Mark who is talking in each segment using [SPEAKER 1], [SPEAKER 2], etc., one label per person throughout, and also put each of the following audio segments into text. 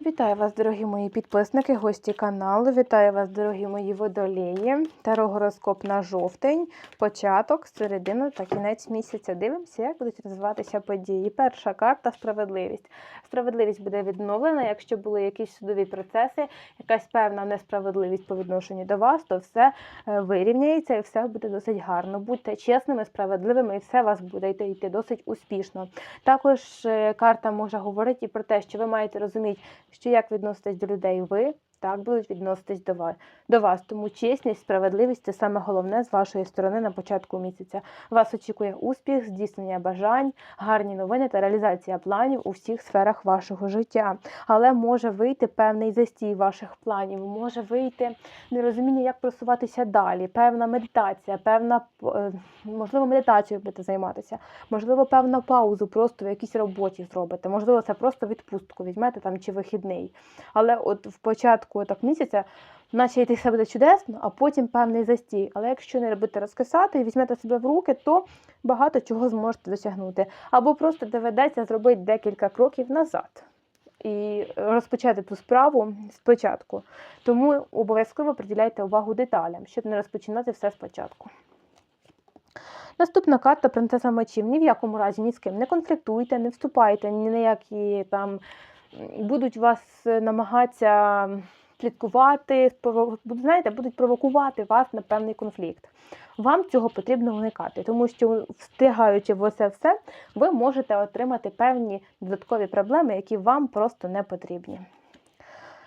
[SPEAKER 1] Вітаю вас, дорогі мої підписники, гості каналу. Вітаю вас, дорогі мої водолії. Тарогороскоп на жовтень, початок, середина та кінець місяця. Дивимося, як будуть розвиватися події. Перша карта справедливість. Справедливість буде відновлена. Якщо були якісь судові процеси, якась певна несправедливість по відношенню до вас, то все е, вирівняється і все буде досить гарно. Будьте чесними, справедливими, і все вас буде йти, йти досить успішно. Також е, карта може говорити і про те, що ви маєте розуміти, що як відноситесь до людей ви, так будуть відноситись до вас. До вас. Тому чесність, справедливість це саме головне з вашої сторони на початку місяця. Вас очікує успіх, здійснення бажань, гарні новини та реалізація планів у всіх сферах вашого життя. Але може вийти певний застій ваших планів, може вийти нерозуміння, як просуватися далі, певна медитація, певна е, можливо, медитацією будете займатися, можливо, певну паузу просто в якійсь роботі зробите. Можливо, це просто відпустку візьмете там чи вихідний. Але от в початку так місяця, наче йти все буде чудесно, а потім певний застій. Але якщо не будете розкисати і візьмете себе в руки, то багато чого зможете досягнути. Або просто доведеться зробити декілька кроків назад. І розпочати ту справу спочатку. Тому обов'язково приділяйте увагу деталям, щоб не розпочинати все спочатку. Наступна карта принцеса мечів. Ні в якому разі ні з ким не конфліктуйте, не вступайте, ні на які там будуть вас намагатися пліткувати, спово- знаєте, будуть провокувати вас на певний конфлікт. Вам цього потрібно уникати, тому що встигаючи в оце все, ви можете отримати певні додаткові проблеми, які вам просто не потрібні.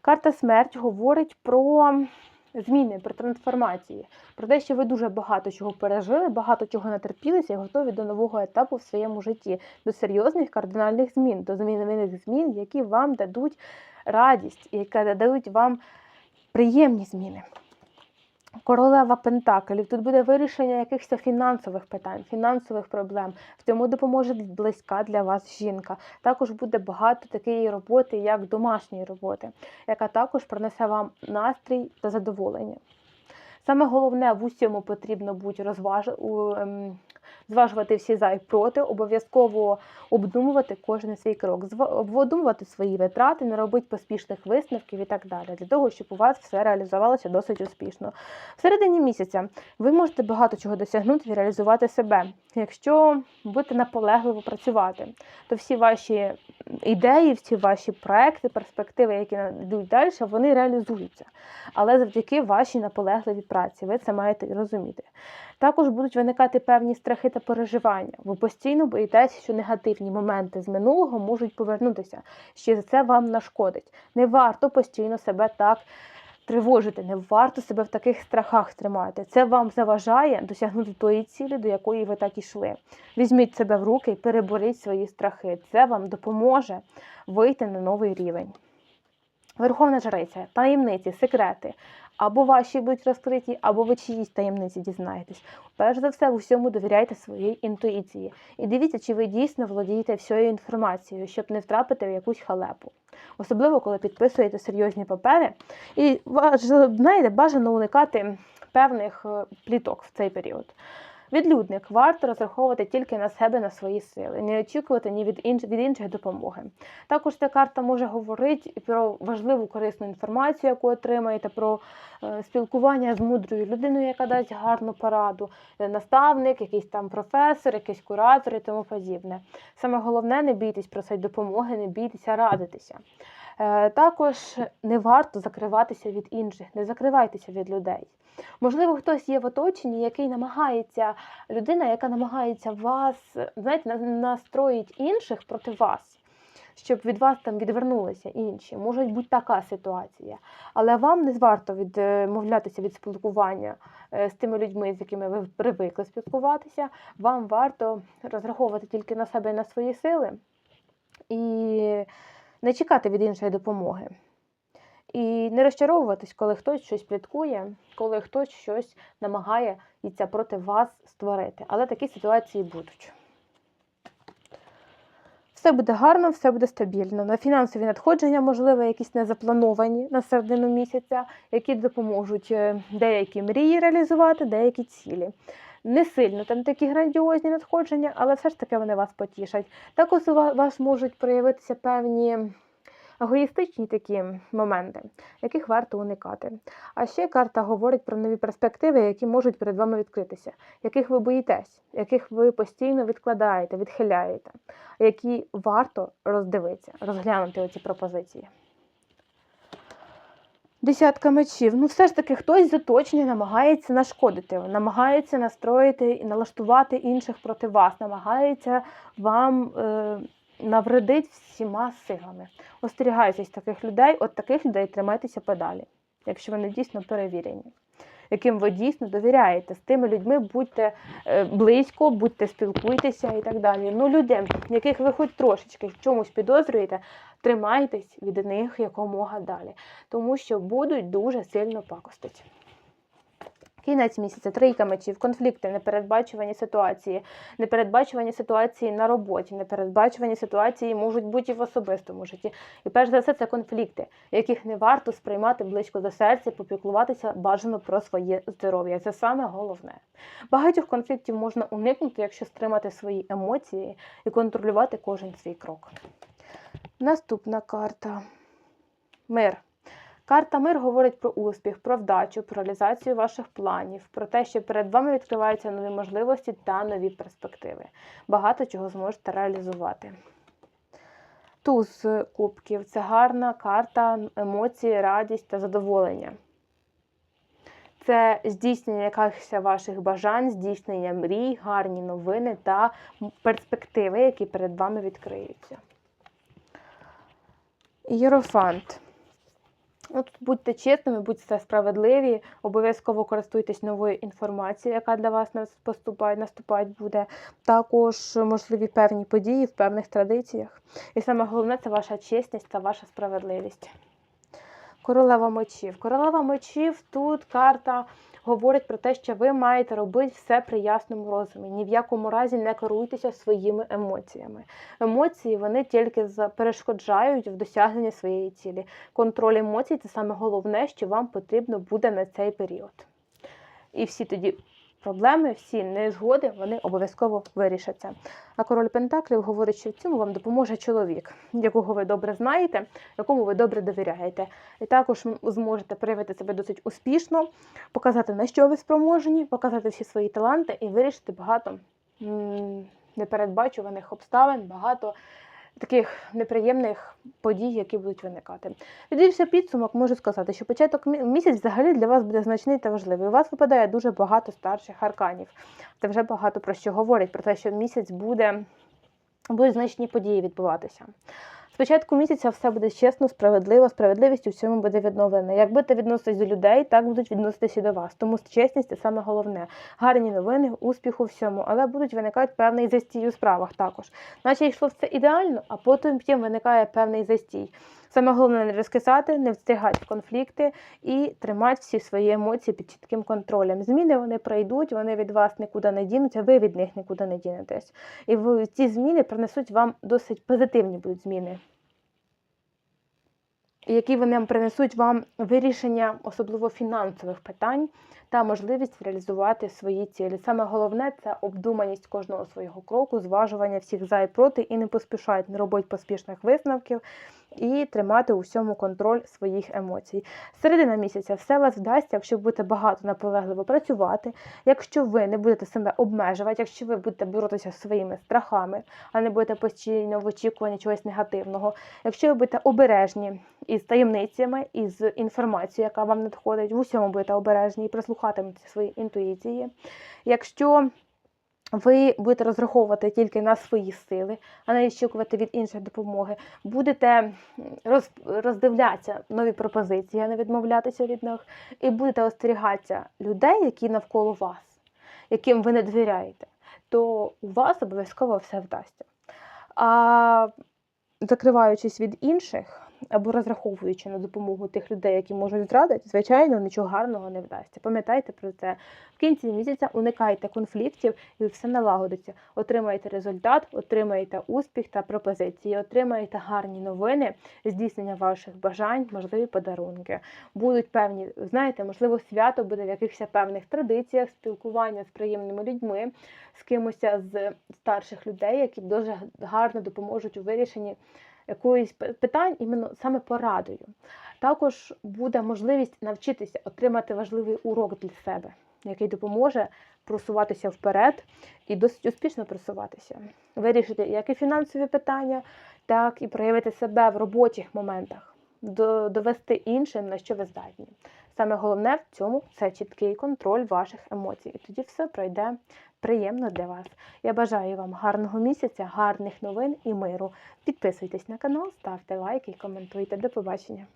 [SPEAKER 1] Карта смерть говорить про зміни, про трансформації, про те, що ви дуже багато чого пережили, багато чого натерпілися і готові до нового етапу в своєму житті, до серйозних кардинальних змін, до змінних змін, які вам дадуть радість, які дадуть вам приємні зміни. Королева Пентаклів. Тут буде вирішення якихось фінансових питань, фінансових проблем. В цьому допоможе близька для вас жінка. Також буде багато такої роботи, як домашньої роботи, яка також принесе вам настрій та задоволення. Саме головне в усьому потрібно бути розваж... зважувати всі за і проти, обов'язково обдумувати кожен свій крок, обдумувати свої витрати, не робити поспішних висновків і так далі, для того, щоб у вас все реалізувалося досить успішно. В середині місяця ви можете багато чого досягнути і реалізувати себе, якщо будете наполегливо працювати, то всі ваші ідеї, всі ваші проекти, перспективи, які йдуть далі, вони реалізуються. Але завдяки вашій наполегливій праці, ви це маєте розуміти. Також будуть виникати певні страхи та переживання. Ви постійно боїтеся, що негативні моменти з минулого можуть повернутися, що це вам нашкодить. Не варто постійно себе так тривожити, не варто себе в таких страхах тримати. Це вам заважає досягнути тої цілі, до якої ви так ішли. Візьміть себе в руки і переборіть свої страхи. Це вам допоможе вийти на новий рівень. Верховна жриця, таємниці, секрети. Або ваші будуть розкриті, або ви чиїсь таємниці дізнаєтесь. Перш за все, в усьому довіряйте своїй інтуїції. І дивіться, чи ви дійсно володієте всією інформацією, щоб не втрапити в якусь халепу. Особливо, коли підписуєте серйозні папери. І знаєте, бажано уникати певних е, пліток в цей період. Відлюдник варто розраховувати тільки на себе, на свої сили, не очікувати ні від інших від інших допомоги. Також ця карта може говорити про важливу корисну інформацію, яку отримаєте, про е, спілкування з мудрою людиною, яка дасть гарну пораду, е, наставник, якийсь там професор, якийсь куратор і тому подібне. Саме головне, не бійтесь просити допомоги, не бійтеся радитися. Е, Також не варто закриватися від інших, не закривайтеся від людей. Можливо, хтось є в оточенні, який намагається, людина, яка намагається вас, знаєте, на- настроїть інших проти вас, щоб від вас там відвернулися інші. Може бути така ситуація. Але вам не варто відмовлятися від спілкування е, з тими людьми, з якими ви привикли спілкуватися. Вам варто розраховувати тільки на себе і на свої сили і не чекати від іншої допомоги. І не розчаровуватись, коли хтось щось пліткує, коли хтось щось намагається проти вас створити. Але такі ситуації будуть. Все буде гарно, все буде стабільно. На фінансові надходження, можливо, якісь незаплановані на середину місяця, які допоможуть е, деякі мрії реалізувати, деякі цілі. Не сильно там такі грандіозні надходження, але все ж таки вони вас потішать. Також у вас можуть проявитися певні егоїстичні такі моменти, яких варто уникати. А ще карта говорить про нові перспективи, які можуть перед вами відкритися, яких ви боїтесь, яких ви постійно відкладаєте, відхиляєте, які варто роздивитися, розглянути оці пропозиції. Десятка мечів. Ну, все ж таки, хтось з оточення намагається нашкодити, намагається настроїти і налаштувати інших проти вас, намагається вам е, навредити всіма силами. Остерігайтесь таких людей, от таких людей тримайтеся подалі, якщо вони дійсно перевірені, яким ви дійсно довіряєте. З тими людьми будьте е, близько, будьте спілкуйтеся і так далі. Ну, людям, яких ви хоч трошечки в чомусь підозрюєте, тримайтесь від них якомога далі, тому що будуть дуже сильно пакостити. Кінець місяця, трійка мечів, конфлікти, непередбачувані ситуації, непередбачувані ситуації на роботі, непередбачувані ситуації можуть бути і в особистому житті. І перш за все, це конфлікти, яких не варто сприймати близько до серця, попіклуватися бажано про своє здоров'я. Це саме головне. Багатьох конфліктів можна уникнути, якщо стримати свої емоції і контролювати кожен свій крок. Наступна карта. Мир. Карта мир говорить про успіх, про вдачу, про реалізацію ваших планів, про те, що перед вами відкриваються нові можливості та нові перспективи. Багато чого зможете реалізувати. Туз кубків це гарна карта емоції, радість та задоволення. Це здійснення якихось ваших бажань, здійснення мрій, гарні новини та перспективи, які перед вами відкриються. Єрофант. Ну, тут будьте чесними, будьте справедливі, обов'язково користуйтесь новою інформацією, яка для вас нас поступає, наступати буде. Також можливі певні події в певних традиціях. І саме головне це ваша чесність та ваша справедливість. Королева мечів. Королева мечів тут карта говорить про те, що ви маєте робити все при ясному розумі. Ні в якому разі не керуйтеся своїми емоціями. Емоції вони тільки перешкоджають в досягненні своєї цілі. Контроль емоцій це саме головне, що вам потрібно буде на цей період. І всі тоді проблеми, всі незгоди, вони обов'язково вирішаться. А король Пентаклів говорить, що в цьому вам допоможе чоловік, якого ви добре знаєте, якому ви добре довіряєте. І також зможете проявити себе досить успішно, показати, на що ви спроможні, показати всі свої таланти і вирішити багато непередбачуваних обставин, багато таких неприємних подій, які будуть виникати. Підвівши підсумок, можу сказати, що початок місяць взагалі для вас буде значний та важливий. У вас випадає дуже багато старших арканів. Це вже багато про що говорить, про те, що місяць буде будуть значні події відбуватися. Спочатку місяця все буде чесно, справедливо, справедливість у всьому буде відновлена. Як будете відноситись до людей, так будуть відноситися до вас. Тому чесність це саме головне. Гарні новини, успіху всьому, але будуть виникати певний застій у справах також. Наче йшло все ідеально, а потім потім виникає певний застій. Саме головне не розкисати, не встигати в конфлікти і тримати всі свої емоції під чітким контролем. Зміни вони пройдуть, вони від вас нікуди не дінуться, ви від них нікуди не дінетесь. І ці зміни принесуть вам досить позитивні будуть зміни. Які вони принесуть вам вирішення, особливо фінансових питань та можливість реалізувати свої цілі. Саме головне це обдуманість кожного свого кроку, зважування всіх за і проти, і не поспішати, не робити поспішних висновків і тримати у всьому контроль своїх емоцій. Середина місяця все вас вдасться, якщо будете багато наполегливо працювати, якщо ви не будете себе обмежувати, якщо ви будете боротися зі своїми страхами, а не будете постійно в очікуванні чогось негативного, якщо ви будете обережні із таємницями, із інформацією, яка вам надходить, в усьому будете обережні і прислухатимете свої інтуїції. Якщо ви будете розраховувати тільки на свої сили, а не очікувати від інших допомоги. Будете роз, роздивлятися нові пропозиції, а не відмовлятися від них, і будете остерігатися людей, які навколо вас, яким ви не довіряєте, то у вас обов'язково все вдасться. А закриваючись від інших або розраховуючи на допомогу тих людей, які можуть зрадити, звичайно, нічого гарного не вдасться. Пам'ятайте про це. В кінці місяця уникайте конфліктів і все налагодиться. Отримаєте результат, отримаєте успіх та пропозиції, отримаєте гарні новини, здійснення ваших бажань, можливі подарунки. Будуть певні, знаєте, можливо, свято буде в якихось певних традиціях, спілкування з приємними людьми, з кимось з старших людей, які дуже гарно допоможуть у вирішенні якоїсь питань, іменно саме порадою. Також буде можливість навчитися отримати важливий урок для себе, який допоможе просуватися вперед і досить успішно просуватися, вирішити як і фінансові питання, так і проявити себе в робочих моментах, довести іншим, на що ви здатні. Саме головне в цьому це чіткий контроль ваших емоцій. І тоді все пройде приємно для вас. Я бажаю вам гарного місяця, гарних новин і миру. Підписуйтесь на канал, ставте лайки коментуйте. До побачення.